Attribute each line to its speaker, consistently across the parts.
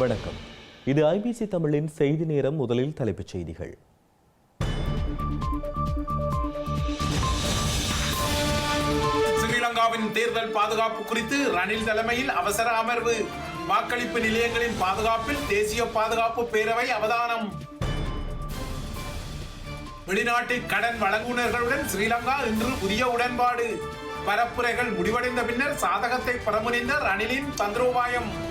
Speaker 1: வணக்கம். இது ஐபிசி தமிழின் செய்தி நேரம் முதலில் தலைப்புச் செய்திகள்.
Speaker 2: ஸ்ரீலங்காவின் தேர்தல் பாதுகாப்பு குறித்து ரணில் தலைமையில் அவசர அமர்வு. வாக்களிப்பு நிலையங்களின் பாதுகாப்பில் தேசிய பாதுகாப்பு பேரவை அவதானம். வெளிநாட்டு கடன் வழங்குனர்களுடன் ஸ்ரீலங்கா இன்று புதிய உடன்பாடு. பரப்புரைகள் முடிவடைந்த பின்னர் சாதகத்தை பரமுனைந்த ரணிலின் தந்திரோபாயம்.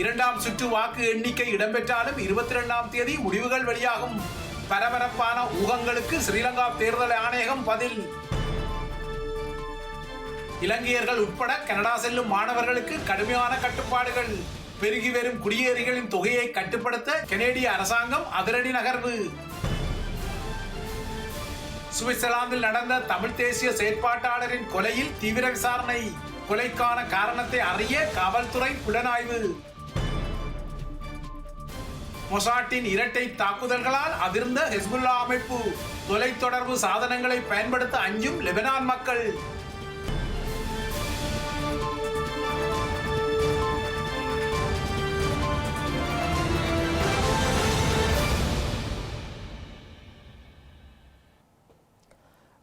Speaker 2: இரண்டாம் சுற்று வாக்கு எண்ணிக்கை இடம்பெற்றாலும் இருபத்தி இரண்டாம் தேதி முடிவுகள் வெளியாகும். பரபரப்பான ஊகங்களுக்கு ஸ்ரீலங்கா தேர்தல் ஆணையகம் பதில். இலங்கையர்கள் உட்பட கனடா செல்லும் மாணவர்களுக்கு கடுமையான கட்டுப்பாடுகள். பெருகி வரும் குடியேறிகளின் தொகையை கட்டுப்படுத்த கனேடிய அரசாங்கம் அதிரடி நகர்வு. சுவிட்சர்லாந்தில் நடந்த தமிழ் தேசிய செயற்பாட்டாளரின் கொலையில் தீவிர விசாரணை. கொலைக்கான காரணத்தை அறிய காவல்துறை புலனாய்வு. மொசாட்டின் இரட்டை தாக்குதல்களால் அதிர்ந்த ஹெஸ்புல்லா அமைப்பு. தொலைத்தொடர்பு சாதனங்களை பயன்படுத்த அஞ்சும் லெபனான் மக்கள்.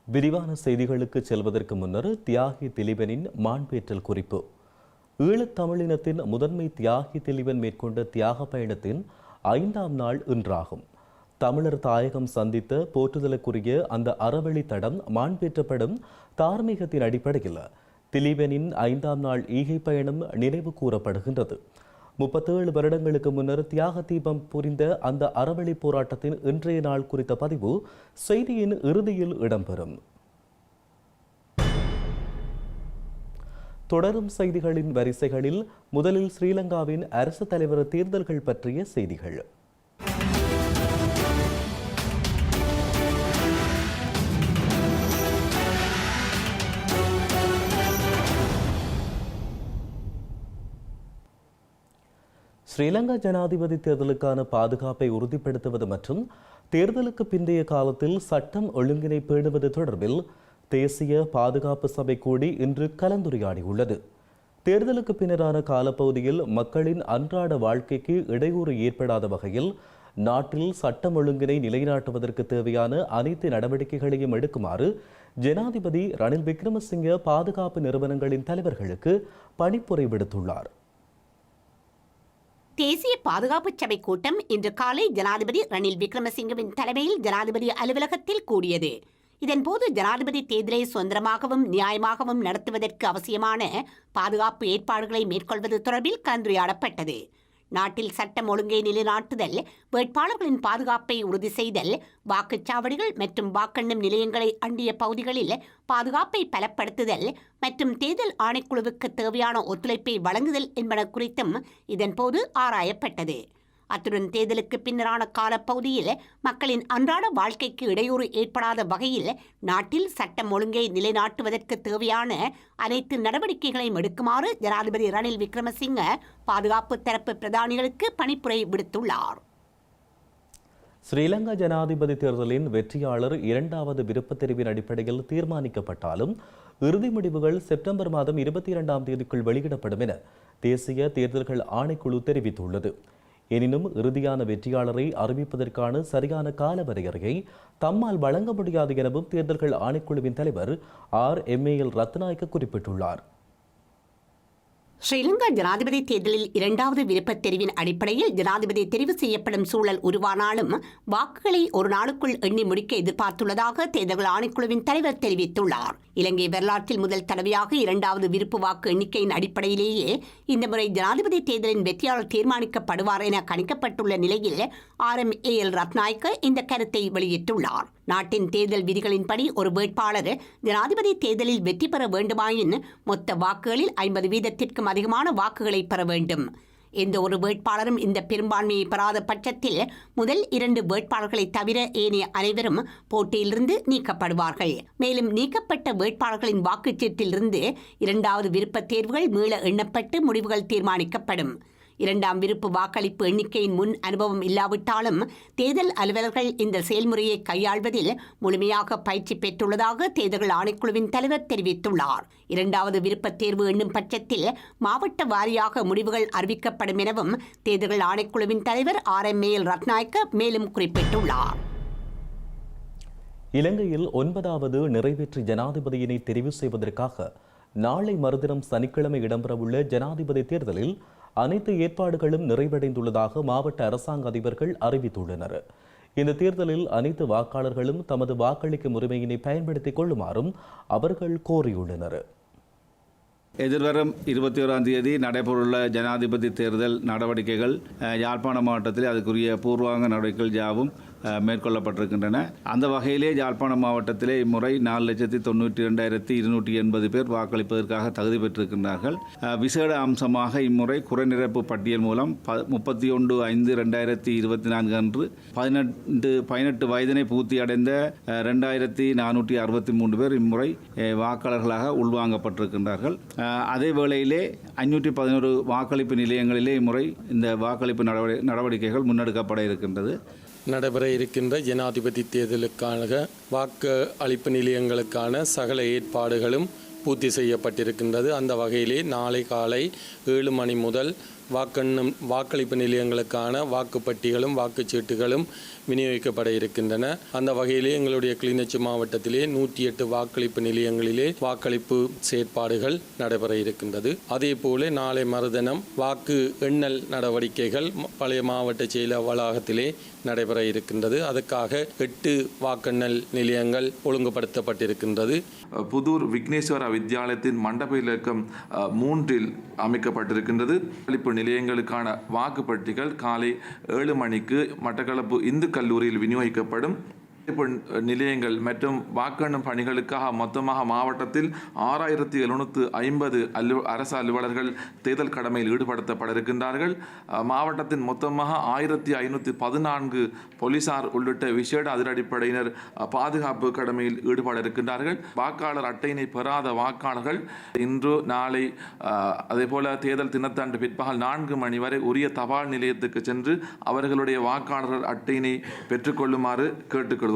Speaker 1: விரிவான செய்திகளுக்கு செல்வதற்கு முன்னர் தியாகி திலீபனின் மாண்பேற்றல் குறிப்பு. ஈழத்தமிழினத்தின் முதன்மை தியாகி திலீபன் மேற்கொண்ட தியாக பயணத்தின் ஐந்தாம் நாள் இன்றாகும். தமிழர் தாயகம் சந்தித்த போற்றுதலுக்குரிய அந்த அறவழி தடம் மாண்பேற்றப்படும் தார்மீகத்தின் அடிப்படையில் திலீபனின் ஐந்தாம் நாள் ஈகை பயணம் நினைவு கூறப்படுகின்றது. முப்பத்தேழு வருடங்களுக்கு முன்னர் தியாக தீபம் புரிந்த அந்த அறவழி போராட்டத்தின் இன்றைய நாள் குறித்த பதிவு செய்தியின் இறுதியில் இடம்பெறும். தொடரும் செய்திகளின் வரிசைகளில் முதலில் ஸ்ரீலங்காவின் அரசு தலைவர் தேர்தல்கள் பற்றிய செய்திகள். ஸ்ரீலங்கா ஜனாதிபதி தேர்தலுக்கான பாதுகாப்பை உறுதிப்படுத்துவது மற்றும் தேர்தலுக்கு பிந்தைய காலத்தில் சட்டம் ஒழுங்கினை பேணுவது தொடர்பில் தேசிய பாதுகாப்பு சபை கூடி இன்று கலந்துரையாடியுள்ளது. தேர்தலுக்கு பின்னரான காலப்பகுதியில் மக்களின் அன்றாட வாழ்க்கைக்கு இடையூறு ஏற்படாத வகையில் நாட்டில் சட்டம் ஒழுங்கினை நிலைநாட்டுவதற்கு தேவையான அனைத்து நடவடிக்கைகளையும் எடுக்குமாறு ஜனாதிபதி ரணில் விக்ரமசிங்க பாதுகாப்பு நிறுவனங்களின் தலைவர்களுக்கு பணிப்புரை விடுத்துள்ளார்.
Speaker 3: தேசிய பாதுகாப்பு சபை கூட்டம் இன்று காலை ஜனாதிபதி ரணில் விக்ரமசிங்கவின் தலைமையில் ஜனாதிபதி அலுவலகத்தில் கூடியது. இதன்போது ஜனாதிபதி தேர்தலை சுதந்திரமாகவும் நியாயமாகவும் நடத்துவதற்கு அவசியமான பாதுகாப்பு ஏற்பாடுகளை மேற்கொள்வது தொடர்பில் கலந்துரையாடப்பட்டது. நாட்டில் சட்டம் ஒழுங்கை நிலைநாட்டுதல் வேட்பாளர்களின் பாதுகாப்பை உறுதி செய்தல் வாக்குச்சாவடிகள் மற்றும் வாக்கெண்ணும் நிலையங்களை அண்டிய பகுதிகளில் பாதுகாப்பை பலப்படுத்துதல் மற்றும் தேர்தல் ஆணைக்குழுவுக்கு தேவையான ஒத்துழைப்பை வழங்குதல் என்பன குறித்தும் இதன்போது ஆராயப்பட்டது. அத்துடன் தேர்தலுக்கு பின்னரான காலப்பகுதியில் மக்களின் அன்றாட வாழ்க்கைக்கு இடையூறு ஏற்படாத வகையில் நாட்டில் சட்டம் ஒழுங்கை நிலைநாட்டுவதற்கு தேவையான அனைத்து நடவடிக்கைகளையும் எடுக்குமாறு ஜனாதிபதி ரணில் விக்ரமசிங்க பாதுகாப்பு தரப்பு பிரதானிகளுக்கு பணிப்புரை விடுத்துள்ளார்.
Speaker 1: ஸ்ரீலங்கா ஜனாதிபதி தேர்தலின் வெற்றியாளர் இரண்டாவது விருப்பத் தெரிவின் அடிப்படையில் தீர்மானிக்கப்பட்டாலும் இறுதி முடிவுகள் செப்டம்பர் மாதம் இருபத்தி இரண்டாம் தேதிக்குள் வெளியிடப்படும் என தேசிய தேர்தல்கள் ஆணைக்குழு தெரிவித்துள்ளது. எனினும் இறுதியான வெற்றியாளரை அறிவிப்பதற்கான சரியான கால வரையறையை தம்மால் வழங்க முடியாது எனவும் தேர்தல்கள் ஆணைக்குழுவின் தலைவர் ஆர். எம்ஏஎல் ரத்நாயக்க குறிப்பிட்டுள்ளார்.
Speaker 3: ஸ்ரீலங்கா ஜனாதிபதி தேர்தலில் இரண்டாவது விருப்பத் தெரிவின் அடிப்படையில் ஜனாதிபதி தெரிவு செய்யப்படும் சூழல் உருவானாலும் வாக்குகளை ஒரு நாளுக்குள் எண்ணி முடிக்க எதிர்பார்த்துள்ளதாக தேர்தல் ஆணைக்குழுவின் தலைவர் தெரிவித்துள்ளார். இலங்கை வரலாற்றில் முதல் தடவையாக இரண்டாவது விருப்பு வாக்கு எண்ணிக்கையின் அடிப்படையிலேயே இந்த முறை ஜனாதிபதி தேர்தலின் வெற்றியாளர் தீர்மானிக்கப்படுவார் என கணிக்கப்பட்டுள்ள நிலையில் R M A L Rathnayake இந்த கருத்தை வெளியிட்டுள்ளார். நாட்டின் தேர்தல் விதிகளின்படி ஒரு வேட்பாளர் ஜனாதிபதி தேர்தலில் வெற்றி பெற வேண்டுமாயின் மொத்த வாக்குகளில் ஐம்பது வீதத்திற்கும் அதிகமான வாக்குகளை பெற வேண்டும். எந்த ஒரு வேட்பாளரும் இந்த பெரும்பான்மையை பெறாத பட்சத்தில் முதல் இரண்டு வேட்பாளர்களை தவிர ஏனைய அனைவரும் போட்டியிலிருந்து நீக்கப்படுவார்கள். மேலும் நீக்கப்பட்ட வேட்பாளர்களின் வாக்குச்சீட்டிலிருந்து இரண்டாவது விருப்பத் தேர்வுகள் மீள எண்ணப்பட்டு முடிவுகள் தீர்மானிக்கப்படும். இரண்டாம் விருப்பு வாக்களிப்பு எண்ணிக்கையின் முன் அனுபவம் இல்லாவிட்டாலும் தேர்தல் அலுவலர்கள் இந்த செயல்முறையை கையாள்வதில் முழுமையாக பயிற்சி பெற்றுள்ளதாக தேர்தல் ஆணைக்குழுவின் தலைவர் தெரிவித்துள்ளார். இரண்டாவது விருப்பத் தேர்வு எண்ணும் பட்சத்தில் மாவட்ட வாரியாக முடிவுகள் அறிவிக்கப்படும் எனவும் தேர்தல் ஆணைக்குழுவின் தலைவர் ஆர் எம் ஏல் ரத்நாயக்க மேலும் குறிப்பிட்டுள்ளார்.
Speaker 1: இலங்கையில் ஒன்பதாவது நிறைவேற்று ஜனாதிபதியினை தெரிவு செய்வதற்காக நாளை மறுதினம் சனிக்கிழமை இடம்பெறவுள்ள ஜனாதிபதி தேர்தலில் அனைத்து ஏற்பாடுகளும் நிறைவடைந்துள்ளதாக மாவட்ட அரசாங்க அதிபர்கள் அறிவித்துள்ளனர். இந்த தேர்தலில் அனைத்து வாக்காளர்களும் தமது வாக்களிக்கும் உரிமையினை பயன்படுத்திக் கொள்ளுமாறும் அவர்கள் கோரியுள்ளனர்.
Speaker 4: எதிர்வரும் இருபத்தி ஓராம் தேதி நடைபெறவுள்ள ஜனாதிபதி தேர்தல் நடவடிக்கைகள் யாழ்ப்பாண மாவட்டத்தில் அதுக்குரிய பூர்வாங்க நடவடிக்கைகள் யாவும் மேற்கொள்ளப்பட்டிருக்கின்றன. அந்த வகையிலே யாழ்ப்பாணம் மாவட்டத்திலே இம்முறை நாலு லட்சத்தி தொண்ணூற்றி ரெண்டாயிரத்தி இருநூற்றி எண்பது பேர் வாக்களிப்பதற்காக தகுதி பெற்றிருக்கின்றார்கள். விசேட அம்சமாக இம்முறை குறைநிரப்பு பட்டியல் மூலம் ப முப்பத்தி ஒன்று ஐந்து ரெண்டாயிரத்தி இருபத்தி நான்கு அன்று பதினெட்டு பதினெட்டு வயதினை பூர்த்தி அடைந்த ரெண்டாயிரத்தி நானூற்றி அறுபத்தி மூன்று பேர் இம்முறை வாக்காளர்களாக உள்வாங்கப்பட்டிருக்கின்றார்கள். அதே வேளையிலே ஐநூற்றி பதினோரு வாக்களிப்பு நிலையங்களிலே இம்முறை இந்த வாக்களிப்பு நடவடி நடவடிக்கைகள் முன்னெடுக்கப்பட இருக்கின்றது.
Speaker 5: நடைபெற இருக்கின்ற ஜனாதிபதி தேர்தலுக்கான வாக்கு அளிப்பு நிலையங்களுக்கான சகல ஏற்பாடுகளும் பூர்த்தி செய்யப்பட்டிருக்கின்றது. அந்த வகையிலே நாளை காலை ஏழு மணி முதல் வாக்கெண்ணும் வாக்களிப்பு நிலையங்களுக்கான வாக்குப்பட்டிகளும் வாக்குச்சீட்டுகளும் விநியோகிக்கப்பட இருக்கின்றன. அந்த வகையிலே எங்களுடைய கிளிநொச்சி மாவட்டத்திலே நூற்றி எட்டு வாக்களிப்பு நிலையங்களிலே வாக்களிப்பு செயற்பாடுகள் நடைபெற இருக்கின்றது. அதே போல நாளை மறுதினம் வாக்கு எண்ணல் நடவடிக்கைகள் பழைய மாவட்ட செயலர் வளாகத்திலே நடைபெற இருக்கின்றது. அதுக்காக எட்டு வாக்கெண்ணல் நிலையங்கள் ஒழுங்குபடுத்தப்பட்டிருக்கின்றது.
Speaker 6: புதூர் விக்னேஸ்வர வித்யாலயத்தின் மண்டப இலக்கம் மூன்றில் அமைக்கப்பட்டிருக்கின்றது. அளிப்பு நிலையங்களுக்கான வாக்குப்பட்டிகள் காலை ஏழு மணிக்கு மட்டக்களப்பு இந்து കല്ലൂരിയിൽ വിനിയോഗിക്കപ്പെടും. நிலையங்கள் மற்றும் வாக்கெண்ணும் பணிகளுக்காக மொத்தமாக மாவட்டத்தில் ஆறாயிரத்தி எழுநூற்று ஐம்பது அலு அரசு அலுவலர்கள் தேர்தல் கடமையில் ஈடுபடுத்தப்பட இருக்கின்றார்கள் மாவட்டத்தின் மொத்தமாக ஆயிரத்தி ஐநூற்றி பதினான்கு போலீசார் உள்ளிட்ட விசேட அதிரடிப்படையினர் பாதுகாப்பு கடமையில் ஈடுபட இருக்கின்றார்கள் வாக்காளர் அட்டையினை பெறாத வாக்காளர்கள் இன்று நாளை அதே அதேபோல தேர்தல் தினத்தன்று பிற்பகல் நான்கு மணி வரை உரிய தபால் நிலையத்துக்கு சென்று அவர்களுடைய வாக்காளர் அட்டையினை பெற்றுக்கொள்ளுமாறு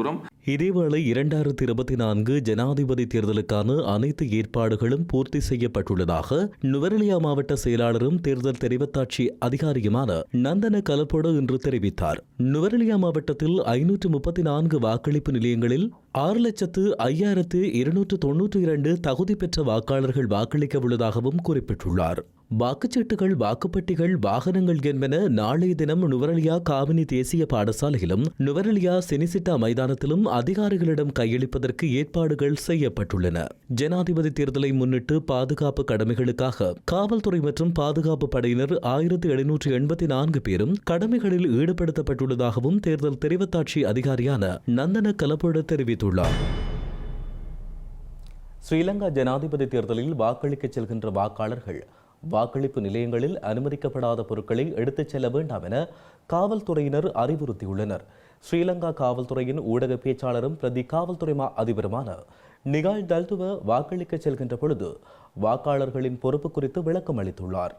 Speaker 6: கேட்டுக்கொள்கிறோம்
Speaker 1: இதேவேளை இரண்டாயிரத்தி இருபத்தி நான்கு ஜனாதிபதி தேர்தலுக்கான அனைத்து ஏற்பாடுகளும் பூர்த்தி செய்யப்பட்டுள்ளதாக நுவரெலியா மாவட்ட செயலாளரும் தேர்தல் தெரிவத்தாட்சி அதிகாரியுமான நந்தன கலப்போடு இன்று தெரிவித்தார். நுவரெலியா மாவட்டத்தில் ஐநூற்று முப்பத்தி நான்கு வாக்களிப்பு நிலையங்களில் ஆறு லட்சத்து ஐயாயிரத்து இருநூற்று தொன்னூற்றி இரண்டு தகுதி பெற்ற வாக்காளர்கள் வாக்களிக்க உள்ளதாகவும் குறிப்பிட்டுள்ளார். வாக்குச்சீட்டுகள் வாக்குப்பட்டிகள் வாகனங்கள் என்பன நாளைய தினம் நுவரலியா காவினி தேசிய பாடசாலையிலும் நுவரலியா செனிசிட்டா மைதானத்திலும் அதிகாரிகளிடம் கையளிப்பதற்கு ஏற்பாடுகள் செய்யப்பட்டுள்ளன. ஜனாதிபதி தேர்தலை முன்னிட்டு பாதுகாப்பு கடமைகளுக்காக காவல்துறை மற்றும் பாதுகாப்பு படையினர் ஆயிரத்தி எழுநூற்று எண்பத்தி நான்கு பேரும் கடமைகளில் ஈடுபடுத்தப்பட்டுள்ளதாகவும் தேர்தல் தெரிவத்தாட்சி அதிகாரியான நந்தன கலப்போடு தெரிவித்துள்ளார். ஸ்ரீலங்கா ஜனாதிபதி தேர்தலில் வாக்களிக்கச் செல்கின்ற வாக்காளர்கள் வாக்களிப்பு நிலையங்களில் அனுமதிக்கப்படாத பொருட்களை எடுத்துச் செல்ல வேண்டாம் என காவல்துறையினர் அறிவுறுத்தியுள்ளனர். ஸ்ரீலங்கா காவல்துறையின் ஊடக பேச்சாளரும் பிரதி காவல்துறை மா அதிபருமான நிகால் தல்துவ வாக்களிக்கச் செல்கின்ற பொழுது வாக்காளர்களின் பொறுப்பு குறித்து விளக்கம் அளித்துள்ளார்.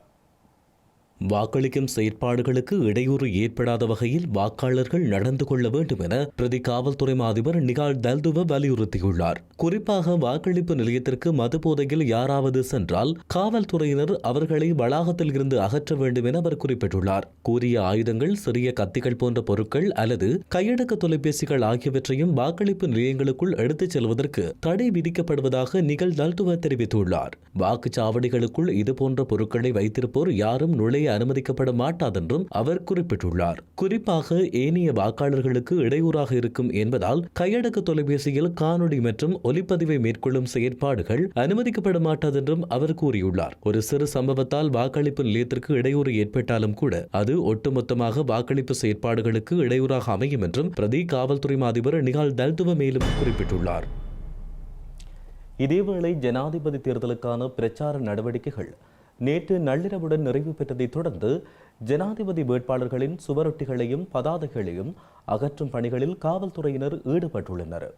Speaker 1: வாக்களிக்கும் செயற்பாடுகளுக்கு இடையூறு ஏற்படாத வகையில் வாக்காளர்கள் நடந்து கொள்ள வேண்டும் என பிரதி காவல்துறை அதிபர் நிகால் தல்துவ வலியுறுத்தியுள்ளார். குறிப்பாக வாக்களிப்பு நிலையத்திற்கு மதுபோதையில் யாராவது சென்றால் காவல்துறையினர் அவர்களை வளாகத்தில் இருந்து அகற்ற வேண்டும் என அவர் குறிப்பிட்டுள்ளார். கூறிய ஆயுதங்கள் சிறிய கத்திகள் போன்ற பொருட்கள் அல்லது கையடக்க தொலைபேசிகள் ஆகியவற்றையும் வாக்களிப்பு நிலையங்களுக்குள் எடுத்துச் செல்வதற்கு தடை விதிக்கப்படுவதாக நிகழ் தல்துவ தெரிவித்துள்ளார். வாக்குச்சாவடிகளுக்குள் இதுபோன்ற பொருட்களை வைத்திருப்போர் யாரும் நுழைய அனுமதிக்கப்பட மாட்டாதென்றும் அவர் குறிப்பிட்டுள்ளார். குறிப்பாக ஏனைய வாக்காளர்களுக்கு இடையூறாக இருக்கும் என்பதால் கையடக்க தொலைபேசியில் காணொலி மற்றும் ஒலிப்பதிவை மேற்கொள்ளும் செயற்பாடுகள் அனுமதிக்கப்பட மாட்டாதென்றும் அவர் கூறியுள்ளார். ஒரு சிறு சம்பவத்தால் வாக்களிப்பு நிலையத்திற்கு இடையூறு ஏற்பட்டாலும் கூட அது ஒட்டுமொத்தமாக வாக்களிப்பு செயற்பாடுகளுக்கு இடையூறாக அமையும் என்றும் பிரதி காவல்துறை அதிபர் நிகால் தல்துவ மேலும் குறிப்பிட்டுள்ளார். இதேவேளை ஜனாதிபதி தேர்தலுக்கான பிரச்சார நடவடிக்கைகள் நேற்று நள்ளிரவுடன் நிறைவு பெற்றதைத் தொடர்ந்து ஜனாதிபதி வேட்பாளர்களின் சுவரொட்டிகளையும் பதாதைகளையும் அகற்றும் பணிகளில் காவல்துறையினர் ஈடுபட்டுள்ளனர்.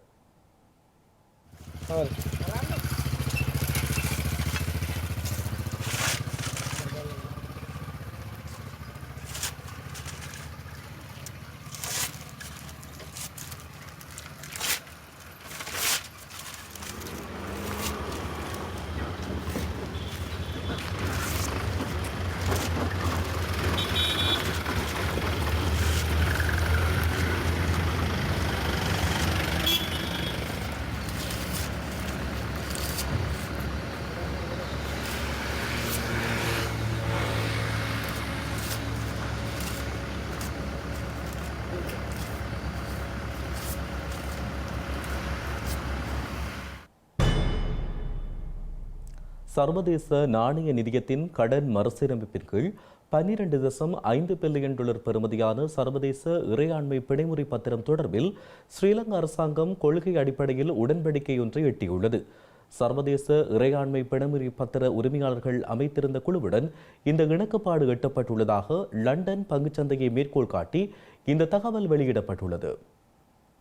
Speaker 1: சர்வதேச நாணய நிதியத்தின் கடன் மறுசீரமைப்பின் கீழ் பன்னிரண்டு தசம் ஐந்து பில்லியன் டாலர் பெறுமதியான சர்வதேச இறையாண்மை பிணைமுறை பத்திரம் தொடர்பில் ஸ்ரீலங்கா அரசாங்கம் கொள்கை அடிப்படையில் உடன்படிக்கை ஒன்றை எட்டியுள்ளது. சர்வதேச இறையாண்மை பிணமுறை பத்திர உரிமையாளர்கள் அமைத்திருந்த குழுவுடன் இந்த இணக்கப்பாடு எட்டப்பட்டுள்ளதாக லண்டன் பங்குச்சந்தையை மேற்கோள் காட்டி இந்த தகவல் வெளியிடப்பட்டுள்ளது.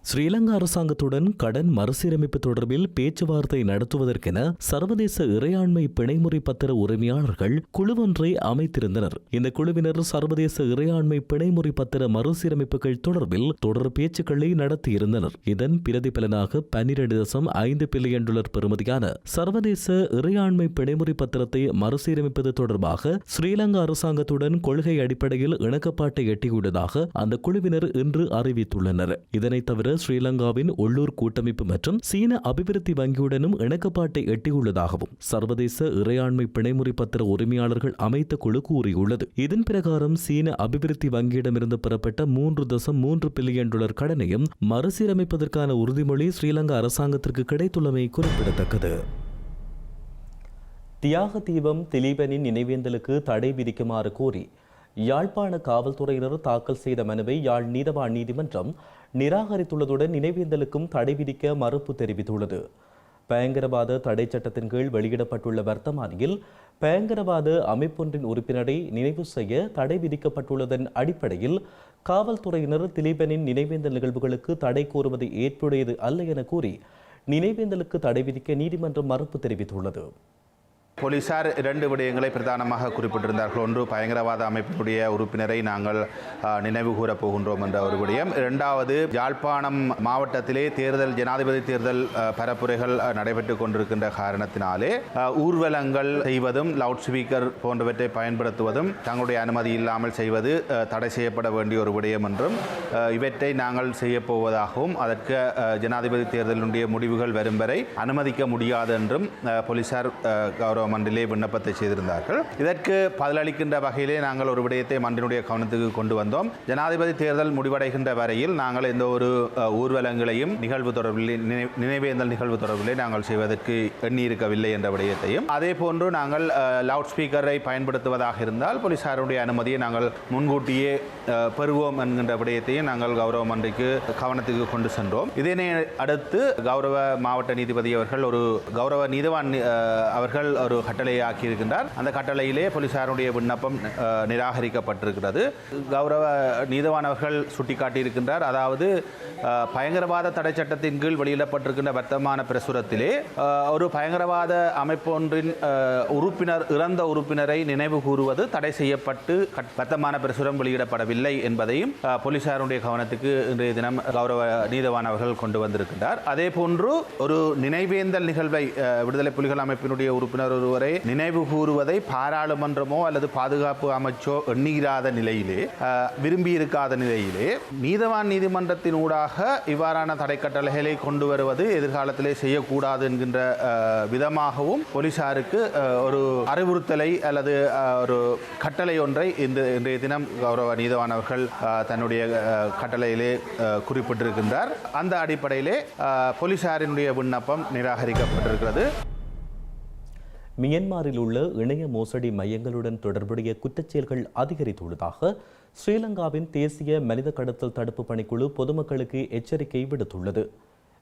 Speaker 1: ஸ்ரீலங்கா அரசாங்கத்துடன் கடன் மறுசீரமைப்பு தொடர்பில் பேச்சுவார்த்தை நடத்துவதற்கென சர்வதேச இறையாண்மை பிணைமுறை பத்திர உரிமையாளர்கள் குழுவொன்றை அமைத்திருந்தனர். இந்த குழுவினர் சர்வதேச இறையாண்மை பிணைமுறை பத்திர மறுசீரமைப்புகள் தொடர்பில் தொடர் பேச்சுக்களை நடத்தியிருந்தனர். இதன் பிரதிபலனாக பன்னிரண்டு தசம் ஐந்து பில்லியன் டாலர் பெறுமதியான சர்வதேச இறையாண்மை பிணைமுறை பத்திரத்தை மறுசீரமைப்பது தொடர்பாக ஸ்ரீலங்கா அரசாங்கத்துடன் கொள்கை அடிப்படையில் இணக்கப்பாட்டை எட்டியுள்ளதாக அந்த குழுவினர் இன்று அறிவித்துள்ளனர். இதனைத் தவிர ஸ்ரீலங்காவின் உள்ளூர் கூட்டமைப்பு மற்றும் சீன அபிவிருத்தி வங்கியுடனும் இணக்கப்பாட்டை எட்டியுள்ளதாகவும் சர்வதேச இறையாண்மை பிணைமுறை பத்திர உரிமையாளர்கள் அமைத்த குழு கூறியுள்ளது. இதன் பிரகாரம் சீன அபிவிருத்தி வங்கியிடமிருந்து பெறப்பட்ட மூன்று தசம் மூன்று பில்லியன் டாலர் கடனையும் மறுசீரமைப்பதற்கான உறுதிமொழி ஸ்ரீலங்கா அரசாங்கத்திற்கு கிடைத்துள்ளமை குறிப்பிடத்தக்கது. தியாக தீபம் திலீபனின் நினைவேந்தலுக்கு தடை விதிக்குமாறு கோரி யாழ்ப்பாண காவல்துறையினர் தாக்கல் செய்த மனுவை யாழ் நீதவான் நீதிமன்றம் நிராகரித்துள்ளதுடன் நினைவேந்தலுக்கும் தடை விதிக்க மறுப்பு தெரிவித்துள்ளது. பயங்கரவாத தடை சட்டத்தின் கீழ் வெளியிடப்பட்டுள்ள வர்த்தமானியில் பயங்கரவாத அமைப்பொன்றின் உறுப்பினரை நினைவு செய்ய தடை விதிக்கப்பட்டுள்ளதன் அடிப்படையில் காவல்துறையினர் திலீபனின் நினைவேந்தல் நிகழ்வுகளுக்கு தடை கோருவது ஏற்புடையது அல்ல என கூறி நினைவேந்தலுக்கு தடை விதிக்க நீதிமன்றம் மறுப்பு தெரிவித்துள்ளது.
Speaker 7: போலீசார் இரண்டு விடயங்களை பிரதானமாக குறிப்பிட்டிருந்தார்கள். ஒன்று பயங்கரவாத அமைப்பினுடைய உறுப்பினரை நாங்கள் நினைவு கூறப் போகின்றோம் என்ற ஒரு விடயம். இரண்டாவது யாழ்ப்பாணம் மாவட்டத்திலே தேர்தல் ஜனாதிபதி தேர்தல் பரப்புரைகள் நடைபெற்றுக் கொண்டிருக்கின்ற காரணத்தினாலே ஊர்வலங்கள் செய்வதும் லவுட் ஸ்பீக்கர் போன்றவற்றை பயன்படுத்துவதும் தங்களுடைய அனுமதி இல்லாமல் செய்வது தடை செய்யப்பட வேண்டிய ஒரு விடயம் என்றும் இவற்றை நாங்கள் செய்யப்போவதாகவும் அதற்கு ஜனாதிபதி தேர்தலினுடைய முடிவுகள் வரும் வரை அனுமதிக்க முடியாது என்றும் போலீசார் கௌரவ கௌரவ மண்டிலே விண்ணப்பத்தை செய்திருந்தார்கள். இதற்கு பதிலளிக்கின்ற வகையிலே நாங்கள் ஒரு விடயத்தை மன்றினுடைய கவனத்துக்கு கொண்டு வந்தோம். ஜனாதிபதி தேர்தல் முடிவடைகின்ற வரையில் நாங்கள் எந்த ஒரு ஊர்வலங்களையும் நிகழ்வு தொடர்பில் நினைவேந்தல் நிகழ்வு தொடர்பிலே நாங்கள் செய்வதற்கு எண்ணியிருக்கவில்லை என்ற விடயத்தையும். அதே போன்று நாங்கள் லவுட் ஸ்பீக்கரை பயன்படுத்துவதாக இருந்தால் போலீசாருடைய அனுமதியை நாங்கள் முன்கூட்டியே பெறுவோம் என்கின்ற விடயத்தையும் நாங்கள் கௌரவ மன்றிக்கு கவனத்துக்கு கொண்டு சென்றோம். இதனை அடுத்து கௌரவ மாவட்ட நீதிபதி அவர்கள் ஒரு கௌரவ நீதவான் அவர்கள் ஒரு ஒரு கட்டளையை ஆக்கியிருக்கின்றார் அந்த கட்டளையிலே போலீசாருடைய விண்ணப்பம் நிராகரிக்கப்பட்டிருக்கிறது. கௌரவ நீதவானவர்கள் சுட்டிக்காட்டியிருக்கின்றார். அதாவது பயங்கரவாத தடை சட்டத்தின் கீழ் வெளியிடப்பட்டிருக்கின்ற வர்த்தமான பிரசுரத்திலே ஒரு பயங்கரவாத அமைப்பொன்றின் உறுப்பினர் இறந்த உறுப்பினரை நினைவு கூறுவது தடை செய்யப்பட்டு கட்- வர்த்தமான பிரசுரம் வெளியிடப்படவில்லை என்பதையும் போலீசாருடைய கவனத்துக்கு இன்றைய தினம் கௌரவ நீதவானவர்கள் கொண்டு வந்திருக்கின்றார். அதே போன்று ஒரு நினைவேந்தல் நிகழ்வை விடுதலை புலிகள் அமைப்பினுடைய உறுப்பினர் ஒருவரை நினைவு கூறுவதை பாராளுமன்றமோ அல்லது பாதுகாப்பு அமைச்சோ எண்ணுகிறாத நிலையிலே விரும்பியிருக்காத நிலையிலே நீதவான் நீதிமன்றத்தின் ஊடாக இவ்வாறான தடை கட்டளைகளை கொண்டு வருவது எதிர்காலத்திலே செய்யக்கூடாது என்கின்ற விதமாகவும் போலீசாருக்கு ஒரு அறிவுறுத்தலை அல்லது ஒரு கட்டளை ஒன்றை இந்த இன்றைய தினம் கௌரவ நீதவானவர்கள் தன்னுடைய கட்டளையிலே குறிப்பிட்டிருக்கின்றார். அந்த அடிப்படையிலே போலீசாரினுடைய விண்ணப்பம் நிராகரிக்கப்பட்டிருக்கிறது.
Speaker 1: மியன்மாரில் உள்ள இணைய மோசடி மையங்களுடன் தொடர்புடைய குற்றச்செயல்கள் அதிகரித்துள்ளதாக ஸ்ரீலங்காவின் தேசிய மனித கடத்தல் தடுப்பு பணிக்குழு பொதுமக்களுக்கு எச்சரிக்கை விடுத்துள்ளது.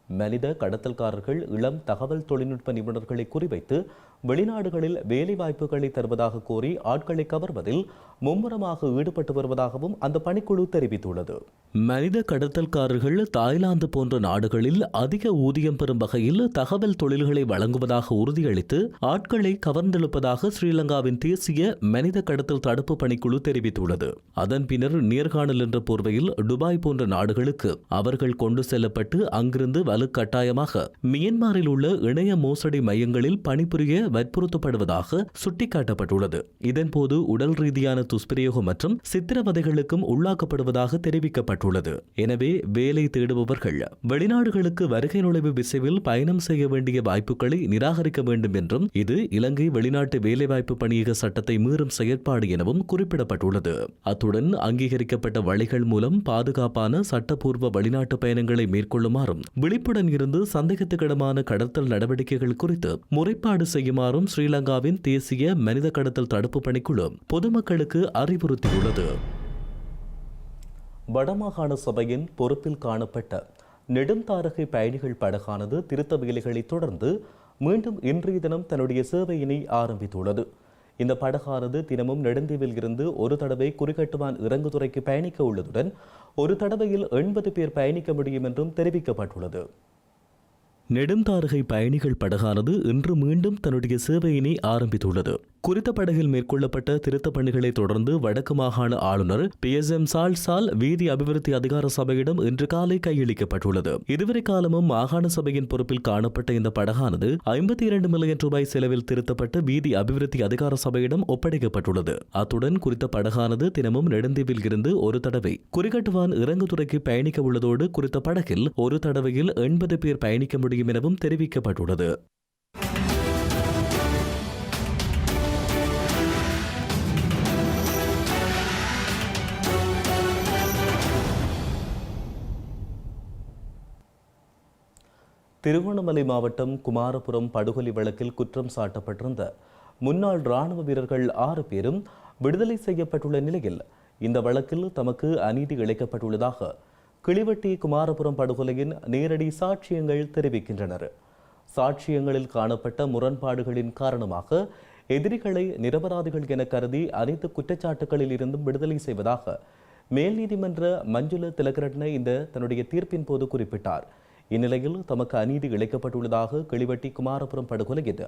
Speaker 1: மனித கடத்தல்காரர்கள் இளம் தகவல் தொழில்நுட்ப நிபுணர்களை குறிவைத்து வெளிநாடுகளில் வேலைவாய்ப்புகளை தருவதாக கோரி ஆட்களை கவர்வதில் மும்முரமாக ஈடுபட்டு வருவதாகவும் அந்த பணிக்குழு தெரிவித்துள்ளது. மனித கடத்தல்காரர்கள் தாய்லாந்து போன்ற நாடுகளில் அதிக ஊதியம் பெறும் வகையில் தகவல் தொழில்களை வழங்குவதாக உறுதியளித்து ஆட்களை கவர்ந்தெழுப்பதாக ஸ்ரீலங்காவின் தேசிய மனித கடத்தல் தடுப்பு பணிக்குழு தெரிவித்துள்ளது. அதன் பின்னர் நேர்காணல் என்ற போர்வையில் துபாய் போன்ற நாடுகளுக்கு அவர்கள் கொண்டு செல்லப்பட்டு அங்கிருந்து வலுக்கட்டாயமாக மியன்மாரில் உள்ள இணைய மோசடி மையங்களில் பணிபுரிய வற்புறுத்தப்படுவதாக சுட்டிக்காட்டப்பட்டுள்ளது. இதன்போது உடல் ரீதியான துஷ்பிரயோகம் மற்றும் சித்திரவதைகளுக்கும் உள்ளாக்கப்படுவதாக தெரிவிக்கப்பட்டுள்ளது. எனவே வேலை தேடுபவர்கள் வெளிநாடுகளுக்கு வருகை நுழைவு விசைவில் பயணம் செய்ய வேண்டிய வாய்ப்புகளை நிராகரிக்க வேண்டும் என்றும் இது இலங்கை வெளிநாட்டு வேலைவாய்ப்பு பணியக சட்டத்தை மீறும் செயற்பாடு எனவும் குறிப்பிடப்பட்டுள்ளது. அத்துடன் அங்கீகரிக்கப்பட்ட வழிகள் மூலம் பாதுகாப்பான சட்டப்பூர்வ வெளிநாட்டு பயணங்களை மேற்கொள்ளுமாறும் விழிப்புடன் இருந்து சந்தேகத்துக்கிடமான கடத்தல் நடவடிக்கைகள் குறித்து முறைப்பாடு செய்யும் செய்யுமாறும் ஸ்ரீலங்காவின் தேசிய மனித கடத்தல் தடுப்பு பணிக்குழு பொதுமக்களுக்கு அறிவுறுத்தியுள்ளது. வடமாகாண சபையின் பொறுப்பில் காணப்பட்ட நெடுந்தாரகை பயணிகள் படகானது திருத்த வேலைகளை தொடர்ந்து மீண்டும் இன்றைய தினம் தன்னுடைய சேவையினை ஆரம்பித்துள்ளது. இந்த படகானது தினமும் நெடுந்தீவில் இருந்து ஒரு தடவை குறிகட்டுவான் இறங்குதுறைக்கு பயணிக்க உள்ளதுடன் ஒரு தடவையில் எண்பது பேர் பயணிக்க முடியும் என்றும் தெரிவிக்கப்பட்டுள்ளது. நெடுந்தாறுகை பயணிகள் படகானது இன்று மீண்டும் தன்னுடைய சேவையினை ஆரம்பித்துள்ளது. குறித்த படகில் மேற்கொள்ளப்பட்ட திருத்தப் பணிகளை தொடர்ந்து வடக்கு மாகாண ஆளுநர் பி. எஸ். எம். சால்சால் வீதி அபிவிருத்தி அதிகார சபையிடம் இன்று காலை கையளிக்கப்பட்டுள்ளது. இதுவரை காலமும் மாகாண சபையின் பொறுப்பில் காணப்பட்ட இந்த படகானது ஐம்பத்தி இரண்டு மில்லியன் ரூபாய் செலவில் திருத்தப்பட்டு வீதி அபிவிருத்தி அதிகார சபையிடம் ஒப்படைக்கப்பட்டுள்ளது. அத்துடன் குறித்த படகானது தினமும் நெடுந்தீவில் இருந்து ஒரு தடவை குறிகட்டுவான் இறங்குதுறைக்கு பயணிக்க உள்ளதோடு குறித்த படகில் ஒரு தடவையில் எண்பது பேர் பயணிக்க முடியும் எனவும் தெரிவிக்கப்பட்டுள்ளது. திருகோணமலை மாவட்டம் குமாரபுரம் படுகொலை வழக்கில் குற்றம் சாட்டப்பட்டிருந்த முன்னாள் ராணுவ வீரர்கள் ஆறு பேரும் விடுதலை செய்யப்பட்டுள்ள நிலையில் இந்த வழக்கில் தமக்கு அநீதி இழைக்கப்பட்டுள்ளதாக கிளிவட்டி குமாரபுரம் படுகொலையின் நேரடி சாட்சியங்கள் தெரிவிக்கின்றனர். சாட்சியங்களில் காணப்பட்ட முரண்பாடுகளின் காரணமாக எதிரிகளை நிரபராதிகள் என கருதி அனைத்து குற்றச்சாட்டுகளில் இருந்தும் விடுதலை செய்வதாக மேல் நீதிமன்ற மஞ்சுள திலகரட்ன இந்த தன்னுடைய தீர்ப்பின் போது குறிப்பிட்டார். இந்நிலையில் தமக்கு அநீதி இழைக்கப்பட்டுள்ளதாக கிளிவட்டி குமாரபுரம் படுகொலையில்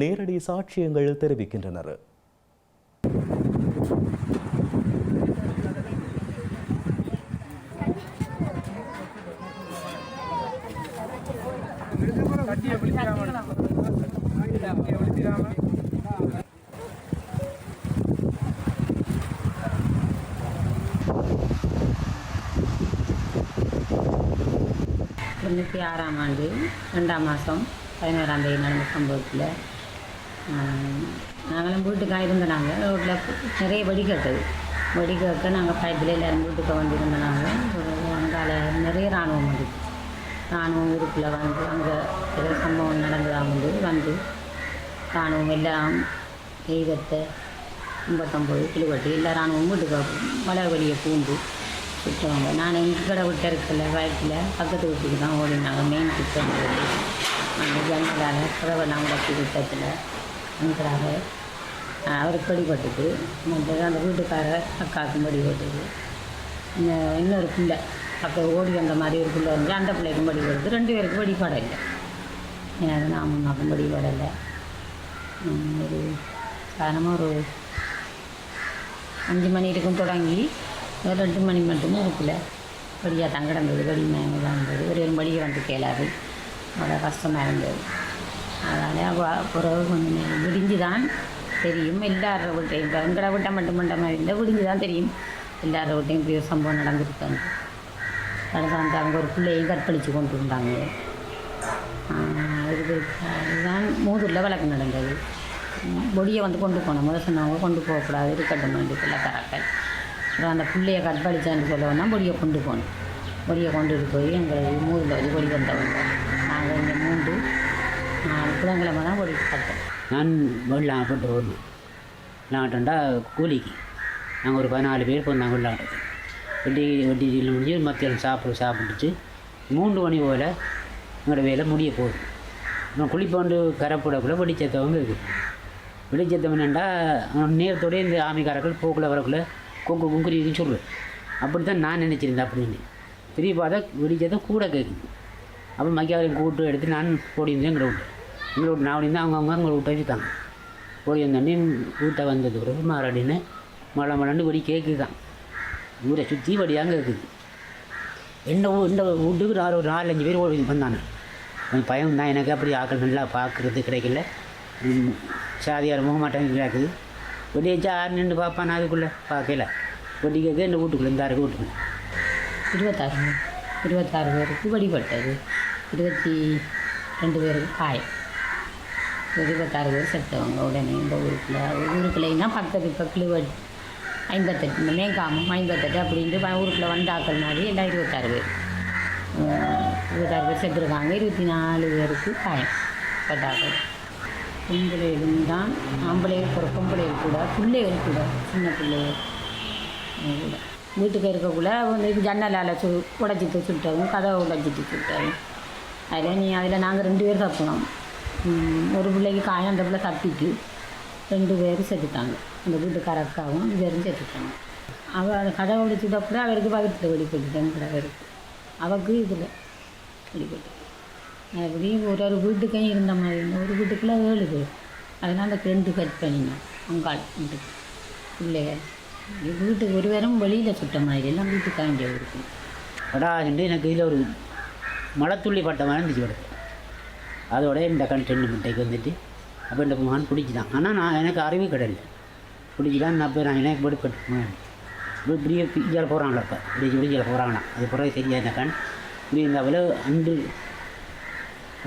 Speaker 1: நேரடி சாட்சியங்கள் தெரிவிக்கின்றனர்.
Speaker 8: தொண்ணூற்றி ஆறாம் ஆண்டு ரெண்டாம் மாதம் பதினோராம் தேதி நடந்த சம்பவத்தில் நாங்களும் வீட்டுக்காக இருந்த நாங்கள் ரோட்டில் நிறைய வெடி கேட்டது வெடி கேட்க நாங்கள் பயத்தில் எல்லோரும் வீட்டுக்கு வந்திருந்த நாங்கள் அங்கால நிறைய இராணுவம் வந்துச்சு இராணுவம் ஊருக்குள்ளே வந்து அங்கே ஏதோ சம்பவம் நடந்ததாக வந்து வந்து இராணுவம் எல்லாம் தெய்வத்தை ஐம்பத்தொம்பது கிலோவட்டி எல்லா இராணுவம் வீட்டுக்கு மலை வழியை பூந்து சுற்றுவாங்க நான் எங்கள் கடை விட்ட இருக்கல வயத்தில் பக்கத்து வீட்டுக்கு தான் ஓடினாங்க. மெயின் குற்றம் அந்த ஜன்னலால் புறவெல்லாம் உடச்சி குற்றத்தில் அனுக்கிறாங்க அவருக்கு படிப்பட்டது மற்றது அந்த வீட்டுக்காரர் அக்காவுக்கும் படிப்பட்டுது இந்த இன்னொரு பிள்ளை அப்போ ஓடி வந்த மாதிரி ஒரு பிள்ளை வந்து அந்த பிள்ளைக்கும் படிப்படுது ரெண்டு பேருக்கு படிப்பாட இல்லை எனக்கு நான் முன்னாக்கும் படிப்படலை ஒரு காரணமாக ஒரு அஞ்சு மணி இருக்கும் தொடங்கி ஒரு ரெண்டு மணி மட்டும் இருக்குல்ல. படியாக தான் கிடந்தது படி மயங்களாக இருந்தது ஒரு ஒரு படிக்க வந்து கேளாது. அவ்வளோ கஷ்டமாக இருந்தது. அதனால் பிறகு கொஞ்சம் நேரம் விடிஞ்சு தான் தெரியும். எல்லார வீட்டையும் இப்போ எங்கட வீட்டை மட்டும் பண்ணுற மாதிரி இல்லை விடிஞ்சு தான் தெரியும். எல்லார வீட்டையும் இப்படி ஒரு சம்பவம் நடந்திருக்காங்க. அடுத்து வந்து அவங்க ஒரு பிள்ளையும் கற்பழித்து கொண்டு இருந்தாங்க இது இதுதான் மூதூரில் வழக்கு நடந்தது. பொடியை வந்து கொண்டு போனோம் முதல் சொன்னவங்க கொண்டு போகக்கூடாது இருக்கட்டும் வேண்டி கரெக்டாக அப்புறம் அந்த பிள்ளையை கற்பழிச்சான்னு சொல்லவுன்னா பொடியை கொண்டு போனோம் பொடியை கொண்டுட்டு போய் எங்களை மூதில் வச்சு பொடி வந்தவங்க நாங்கள் இங்கே மூன்று நாலு புதன்கிழமை தான் பொடி பார்த்தோம்
Speaker 9: நான் வெள்ளாப்பட்டு ஓடணும் விளாண்டா கூலிக்கு. நாங்கள் ஒரு பதினாலு பேர் போனாங்க விளாடுறது வெட்டி வெட்டியில் முடிஞ்சு மத்தியானம் சாப்பிட சாப்பிட்டுச்சு மூன்று மணி போல் எங்களோட வேலை முடிய போகுது. அப்புறம் குளிப்பாண்டு கரைப்படக்குள்ள வெடிச்சத்தவங்க இருக்குது. வெடிச்சத்தவன் என்னண்டா நேரத்தோடய இந்த ஆமிக்காரர்கள் போக்குள்ள வரக்குள்ளே கொங்கு குங்குரின்னு சொல்லுவேன். அப்படி தான் நான் நினச்சிருந்தேன் அப்படின்னு திரும்பி பார்த்தா வெடிச்சதும் கூட கேட்குது. அப்போ மக்கியாவையும் கூட்டு எடுத்து நான் ஓடியிருந்தேன் எங்களை விட்டு. எங்களை விட்டு நான் ஓடி அவங்க அவங்க எங்களை விட்டு வச்சுட்டாங்க. ஓடி வந்தோடனே வீட்டை வந்தது. பிறகு மாறாடின்னு மழை மழைன்னு வெடி கேட்குது தான் ஊரை சுற்றி வடியாங்க இருக்குது. என்ன இந்த வீட்டுக்கு நாலு ஆறு ஒரு நாலஞ்சு பேர் ஓடி வந்தாங்க. கொஞ்சம் பயம் தான். எனக்கு அப்படி ஆக்கள் நல்லா பார்க்குறது கிடைக்கல. சாதியார் முக மாட்டாங்க கிடக்குது வெடி வச்சா ஆறு நின்று பார்ப்பான் அதுக்குள்ளே பார்க்கல வெடி கேட்க இந்த வீட்டுக்குள்ளே இந்த அருக்கு வீட்டுக்குள்ளே
Speaker 8: இருபத்தாறு பேர். இருபத்தாறு பேருக்கு வழிபட்டது இருபத்தி ரெண்டு பேருக்கு காயம் இருபத்தாறு பேர் செத்தவங்க உடனே இந்த ஊருக்குள்ளே ஊருக்குள்ளேன்னா பக்கத்து பக்கத்தில் வ- ஐம்பத்தெட்டு இந்த மேங்காமம் ஐம்பத்தெட்டு அப்படின்ட்டு ஊருக்குள்ளே வந்தாக்கள் மாதிரி எல்லாம் இருபத்தாறு பேர் இருபத்தாறு பேர் செத்துருக்காங்க இருபத்தி நாலு பேருக்கு காயம் பட்டாக்கள் பொம்பளைகளும் தான் ஆம்பளைகள் ஒரு பொம்பளைகள் கூட பிள்ளைகள் கூட சின்ன பிள்ளைகள். கூட வீட்டுக்கு இருக்கக்குள்ளே வந்து ஜன்னலால் சு உடைச்சிட்டு சுட்டவும் கதவை உடைச்சிட்டு சுட்டவும். அதில் நீ அதில் நாங்கள் ரெண்டு பேர் தப்பினோம். ஒரு பிள்ளைக்கு காயம் அந்த பிள்ளை தப்பிட்டு ரெண்டு பேரும் செத்துட்டாங்க. அந்த வீட்டுக்கார அக்காவும் பேரும் செத்துட்டாங்க. அவள் அந்த கதவை உடைச்சிட்டப்பட அவருக்கு பக்கத்தில் வெளிப்பட்டுட்டாங்க அவருக்கு. அவக்கு இதில் வெளிப்பட்டு எப்படியும் ஒரு ஒரு வீட்டுக்கும் இருந்த மாதிரி. ஒரு வீட்டுக்குள்ளே ஏழு பேர் அதனால் அந்த ரெண்டு கட் பண்ணினோம் அங்காள் வீட்டுக்கு. பிள்ளைகள் வீட்டுக்கு ஒரு பேரும் வெளியில் சுட்ட மாதிரி. எல்லாம் வீட்டுக்கு வேண்டிய இருக்கும்
Speaker 9: படாச்சுட்டு எனக்கு இதில் ஒரு மலத்துள்ளி பட்டம் வளர்ந்துச்சு கிடக்கு அதோட இந்த கண் முட்டைக்கு வந்துட்டு அப்போ இந்த மகன் பிடிச்சிதான். ஆனால் நான் எனக்கு அறிவு கிடையாது பிடிச்சிதான் நான் போய் நான் எனக்கு படுக்கட்டு இப்போ இப்படியே பிடிச்சால் போகிறாங்களா இப்போ இப்படி பிடிச்சால் போகிறாங்களாம் அது பிறகு சரியா இந்த கண். இப்படி இருந்தாவில்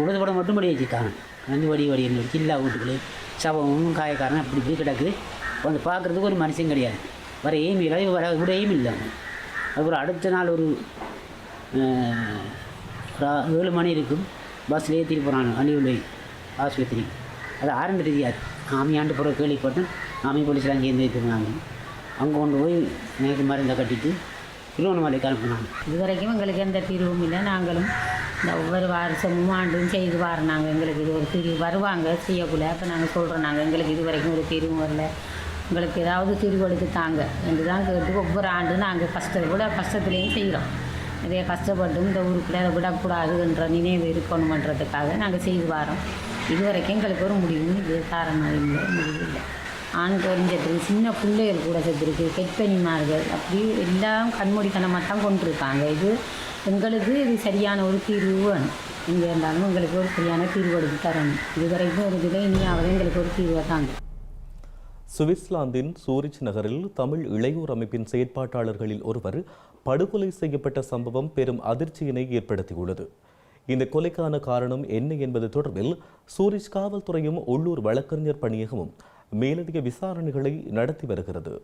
Speaker 9: உழுது படம் மட்டும் படி வச்சுட்டாங்க வந்து வடி வடி வச்சு எல்லா வீட்டுக்குள்ளே. சவமும் காயக்காரன் அப்படி இப்படி கிடக்கு. வந்து பார்க்குறதுக்கு ஒரு மனுஷன் கிடையாது. வர எய்ம் இல்லை வர கூட எய்ம் இல்லை. அப்புறம் அடுத்த நாள் ஒரு ஏழு மணி இருக்கும். பஸ்ஸில் ஏற்றிட்டு போகிறாங்க அழிவுலை ஆஸ்பத்திரி. அது ஆரம்ப தெரியாது ஆமியாண்டு ஆண்டு பிறகு கேள்விப்பட்டேன். ஆமி போலீஸில் அங்கே இருந்து ஏற்றிருந்தாங்க அங்கே கொண்டு போய் நேற்று மருந்தை கட்டிட்டு திருவண்ணாமலைக்கு அனுப்புனாங்க.
Speaker 8: இது வரைக்கும் எங்களுக்கு எந்த தீர்வும் இல்லை. நாங்களும் இந்த ஒவ்வொரு வருஷமும் ஆண்டும் செய்து வார நாங்கள் எங்களுக்கு இது ஒரு தீர்வு. வருவாங்க செய்யக்குள்ள. அப்போ நாங்கள் சொல்கிறோம் நாங்கள் எங்களுக்கு இது வரைக்கும் ஒரு தீர்வும் வரல. எங்களுக்கு ஏதாவது தீர்வு எடுத்து தாங்க. என்று தான் கேட்டு ஒவ்வொரு ஆண்டும் நாங்கள் கஷ்டத்தை கூட கஷ்டத்துலேயும் செய்கிறோம் இதே கஷ்டப்பட்டும் இந்த ஊருக்குள்ள அதை விடக்கூடாதுன்ற நினைவு இருக்கணுமன்றதுக்காக நாங்கள் செய்து வரோம். இது வரைக்கும் எங்களுக்கு ஒரு முடிவும் இது காரணம் இல்லை முடிவு இல்லை. ஆண் குறைஞ்சிருக்கு சின்ன பிள்ளைகள் கூட செத்துருக்கு. கெட்பனிமார்கள் அப்படி எல்லாம் கண்மூடித்தனமாக தான் கொண்டிருக்காங்க. இது எங்களுக்கு இது சரியான ஒரு தீர்வு வேணும் எங்கே இருந்தாலும் எங்களுக்கு ஒரு சரியான தீர்வு எடுத்து தரணும். இதுவரைக்கும் ஒரு இதில் இனியாவது எங்களுக்கு ஒரு தீர்வை தாங்க.
Speaker 1: சுவிட்சர்லாந்தின் சூரிச் நகரில் தமிழ் இளையோர் அமைப்பின் செயற்பாட்டாளர்களில் ஒருவர் படுகொலை செய்யப்பட்ட சம்பவம் பெரும் அதிர்ச்சியினை ஏற்படுத்தியுள்ளது. இந்த கொலைக்கான காரணம் என்ன என்பது தொடர்பில் சூரிச் காவல்துறையும் உள்ளூர் வழக்கறிஞர் பணியகமும் மேலதிக விசாரணைகளை நடத்தி வருகிறது.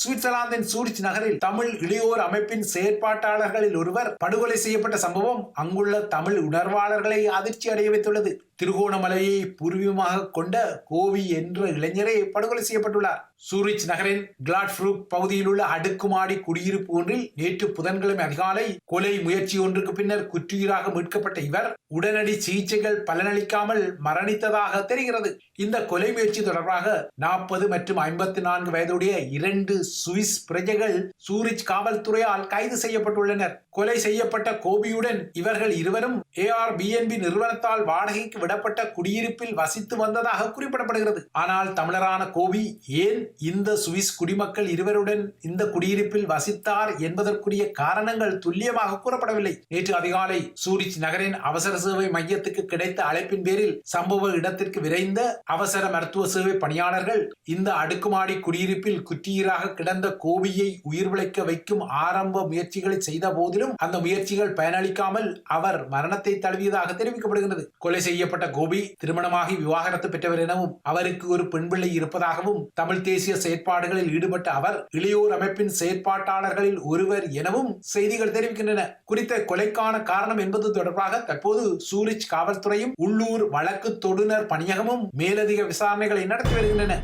Speaker 2: சுவிட்சர்லாந்தின் சூரிச் நகரில் தமிழ் இளையோர் அமைப்பின் செயற்பாட்டாளர்களில் ஒருவர் படுகொலை செய்யப்பட்ட சம்பவம் அங்குள்ள தமிழ் உணர்வாளர்களை அதிர்ச்சி அடைய வைத்துள்ளது. திருகோணமலையை பூர்வீகமாக கொண்ட கோவி என்ற இளைஞரே படுகொலை செய்யப்பட்டுள்ளார். சூரிச் நகரின் கிளாட்ஃப்ரூக் பகுதியில் உள்ள அடுக்குமாடி குடியிருப்பு ஒன்றில் நேற்று புதன்கிழமை அதிகாலை கொலை முயற்சி ஒன்றுக்கு பின்னர் குற்றுயிராக மீட்கப்பட்ட இவர் உடனடி சிகிச்சைகள் பலனளிக்காமல் மரணித்ததாக தெரிகிறது. இந்த கொலை முயற்சி தொடர்பாக நாற்பது மற்றும் ஐம்பத்தி நான்கு வயதுடைய இரண்டு சுவிஸ் பிரஜைகள் சூரிச் காவல்துறையால் கைது செய்யப்பட்டுள்ளனர். கொலை செய்யப்பட்ட கோபியுடன் இவர்கள் இருவரும் ஏஆர்பிஎன்பி நிறுவனத்தால் வாடகைக்கு விடப்பட்ட குடியிருப்பில் வசித்து வந்ததாக குறிப்பிடப்படுகிறது. ஆனால் தமிழரான கோபி ஏன் இந்த சுவிஸ் குடிமக்கள் இருவருடன் இந்த குடியிருப்பில் வசித்தார் என்பதற்குரிய காரணங்கள் துல்லியமாக கூறப்படவில்லை. நேற்று அதிகாலை சூரிச் நகரின் அவசர சேவை மையத்துக்கு கிடைத்த அழைப்பின் பேரில் சம்பவ இடத்திற்கு விரைந்த அவசர மருத்துவ சேவை பணியாளர்கள் இந்த அடுக்குமாடி குடியிருப்பில் குற்றியீராக கிடந்த கோபியை உயிர் பிழைக்க வைக்கும் ஆரம்ப முயற்சிகளை செய்த போதிலும் அந்த முயற்சிகள் பயனளிக்காமல் அவர் மரணத்தை தழுவியதாக தெரிவிக்கப்படுகிறது கொலை செய்யப்பட்ட கோபி திருமணமாகி விவாகரத்து பெற்றவர் எனவும் அவருக்கு ஒரு பெண் பிள்ளை இருப்பதாகவும் தமிழ் தேசிய செயற்பாடுகளில் ஈடுபட்ட அவர் இளையோர் அமைப்பின் செயற்பாட்டாளர்களில் ஒருவர் எனவும் செய்திகள் தெரிவிக்கின்றன. குறித்த கொலைக்கான காரணம் என்பது தொடர்பாக தற்போது சூரிச் காவல்துறையும் உள்ளூர் வழக்கு தொடுநர் பணியகமும் மேலதிக விசாரணைகளை நடத்தி வருகின்றன.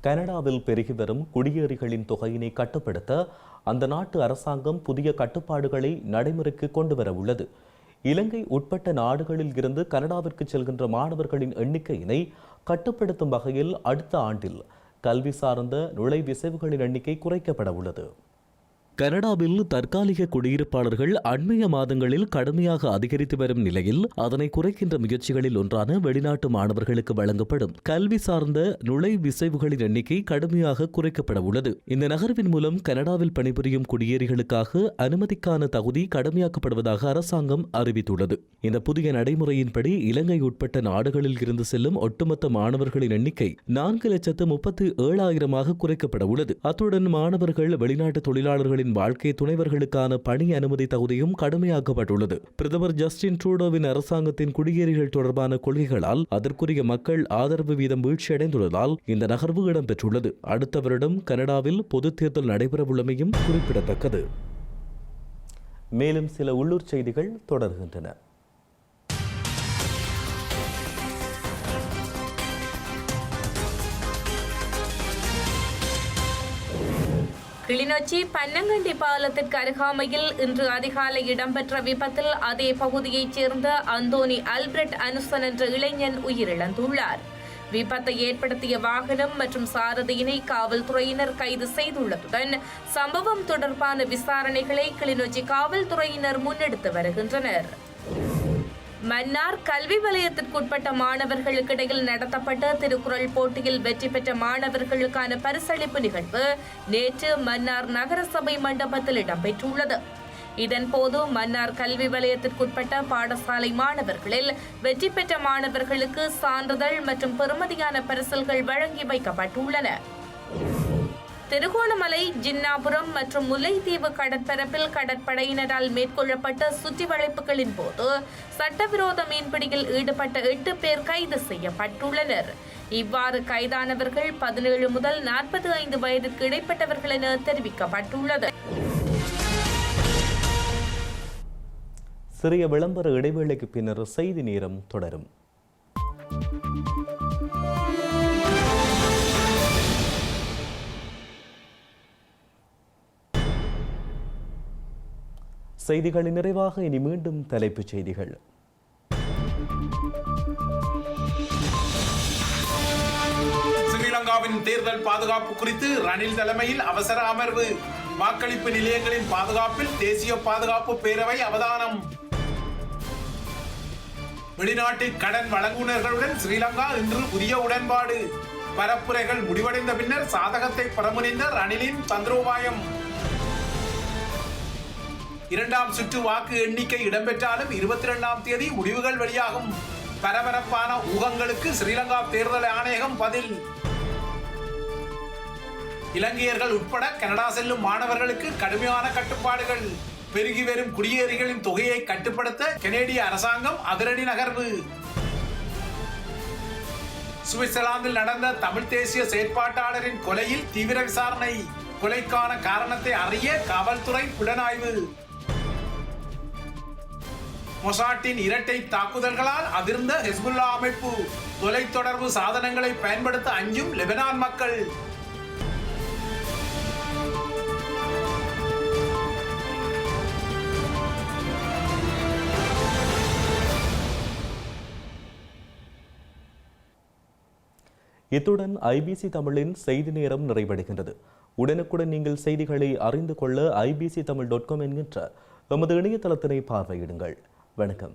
Speaker 1: கனடாவில் பெருகி வரும் குடியேறிகளின் தொகையினை கட்டுப்படுத்த அந்த நாட்டு அரசாங்கம் புதிய கட்டுப்பாடுகளை நடைமுறைக்கு கொண்டு வர உள்ளது இலங்கை உட்பட்ட நாடுகளில் இருந்து கனடாவிற்கு செல்கின்ற மாணவர்களின் எண்ணிக்கையினை கட்டுப்படுத்தும் வகையில் அடுத்த ஆண்டில் கல்வி சார்ந்த நுழைவிசைவுகளின் எண்ணிக்கை குறைக்கப்பட உள்ளது. கனடாவில் தற்காலிக குடியிருப்பாளர்கள் அண்மைய மாதங்களில் கடுமையாக அதிகரித்து வரும் நிலையில் அதனை குறைக்கின்ற முயற்சிகளில் ஒன்றான வெளிநாட்டு மாணவர்களுக்கு வழங்கப்படும் கல்வி சார்ந்த நுழைவிசைவுகளின் எண்ணிக்கை கடுமையாக குறைக்கப்பட உள்ளது. இந்த நகர்வின் மூலம் கனடாவில் பணிபுரியும் குடியேறிகளுக்காக அனுமதிக்கான தகுதி கடுமையாக்கப்படுவதாக அரசாங்கம் அறிவித்துள்ளது. இந்த புதிய நடைமுறையின்படி இலங்கை உட்பட்ட நாடுகளில் இருந்து செல்லும் ஒட்டுமொத்த மாணவர்களின் எண்ணிக்கை நான்கு லட்சத்து முப்பத்தி ஏழாயிரமாக குறைக்கப்பட உள்ளது. அத்துடன் மாணவர்கள் வெளிநாட்டு தொழிலாளர்களின் வாழ்க்கை துணைவர்களுக்கான பணி அனுமதி தகுதியும் கடுமையாக்கப்பட்டுள்ளது. பிரதமர் ஜஸ்டின் ட்ரூடோவின் அரசாங்கத்தின் குடியேறிகள் தொடர்பான கொள்கைகளால் அதற்குரிய மக்கள் ஆதரவு வீதம் வீழ்ச்சியடைந்துள்ளதால் இந்த நகர்வு இடம்பெற்றுள்ளது. அடுத்த வருடம் கனடாவில் பொதுத் தேர்தல் நடைபெறவுள்ளமையும் குறிப்பிடத்தக்கது. மேலும் சில உள்ளூர் செய்திகள் தொடர்கின்றன.
Speaker 10: கிளிநொச்சி பன்னங்கண்டி பாலத்திற்கு அருகாமையில் இன்று அதிகாலை இடம்பெற்ற விபத்தில் அதே பகுதியைச் சேர்ந்த அந்தோனி அல்பிரட் அனுசன் என்ற இளைஞன் உயிரிழந்துள்ளார். விபத்தை ஏற்படுத்திய வாகனம் மற்றும் சாரதியினை காவல்துறையினர் கைது செய்துள்ளதுடன் சம்பவம் தொடர்பான விசாரணைகளை கிளிநொச்சி காவல்துறையினர் முன்னெடுத்து வருகின்றனர். மன்னார் கல்வி வலயத்திற்குட்பட்ட மாணவர்களுக்கிடையில் நடத்தப்பட்ட திருக்குறள் போட்டியில் வெற்றி பெற்ற மாணவர்களுக்கான பரிசளிப்பு நிகழ்வு நேற்று மன்னார் நகரசபை மண்டபத்தில் இடம்பெற்றுள்ளது. இதன்போது மன்னார் கல்வி வலயத்திற்குட்பட்ட பாடசாலை மாணவர்களில் வெற்றி பெற்ற மாணவர்களுக்கு சான்றிதழ் மற்றும் பெறுமதியான பரிசல்கள் வழங்கி வைக்கப்பட்டுள்ளன. திருகோணமலை ஜின்னாபுரம் மற்றும் முல்லைத்தீவு கடற்பரப்பில் கடற்படையினரால் மேற்கொள்ளப்பட்ட சுற்றி வளைப்புகளின் போது சட்டவிரோத மீன்பிடியில் ஈடுபட்ட எட்டு பேர் கைது செய்யப்பட்டுள்ளனர். இவ்வாறு கைதானவர்கள் பதினேழு முதல் நாற்பத்தி ஐந்து வயதிற்கு இடைப்பட்டவர்கள் என தெரிவிக்கப்பட்டுள்ளது.
Speaker 1: சிறிய விளம்பர இடைவேளைக்கு பின்னர் செய்தி நேரம் தொடரும். செய்திகளின் நிறைவாக இனி மீண்டும் தலைப்புச் செய்திகள்.
Speaker 2: ஸ்ரீலங்காவின் தேர்தல் பாதுகாப்பு குறித்து ரணில் தலைமையில் அவசர அமர்வு. வாக்களிப்பு நிலையங்களின் பாதுகாப்பில் தேசிய பாதுகாப்பு பேரவை அவதானம். வெளிநாட்டு கடன் வழங்குனர்களுடன் ஸ்ரீலங்கா இன்று புதிய உடன்பாடு. பரப்புரைகள் முடிவடைந்த பின்னர் சாதகத்தை பெறமுனைந்த ரணிலின் தந்திரோபாயம். இரண்டாம் சுற்று வாக்கு எண்ணிக்கை இடம்பெற்றாலும் இருபத்தி இரண்டாம் தேதி முடிவுகள் வெளியாகும். பரபரப்பான ஊகங்களுக்கு ஸ்ரீலங்கா தேர்தல் ஆணையகம் பதில். இலங்கையர்கள் உட்பட கனடா செல்லும் மாணவர்களுக்கு கடுமையான கட்டுப்பாடுகள். பெருகி வரும் குடியேறிகளின் தொகையை கட்டுப்படுத்த கனேடிய அரசாங்கம் அதிரடி நகர்வு. சுவிட்சர்லாந்தில் நடந்த தமிழ் தேசிய செயற்பாட்டாளரின் கொலையில் தீவிர விசாரணை. கொலைக்கான காரணத்தை அறிய காவல்துறை புலனாய்வு. மொசாட்டின் இரட்டை தாக்குதல்களால் அதிர்ந்த ஹெஸ்புல்லா அமைப்பு. தொலைத்தொடர்பு சாதனங்களை பயன்படுத்த அஞ்சும் லெபனான் மக்கள்.
Speaker 1: இத்துடன் ஐபிசி தமிழின் செய்தி நேரம் நிறைவடைகின்றது. உடனுக்குடன் நீங்கள் செய்திகளை அறிந்து கொள்ள ஐபிசி தமிழ் டாட் காம் என்கின்ற எமது இணையதளத்தினை பார்வையிடுங்கள். வணக்கம்.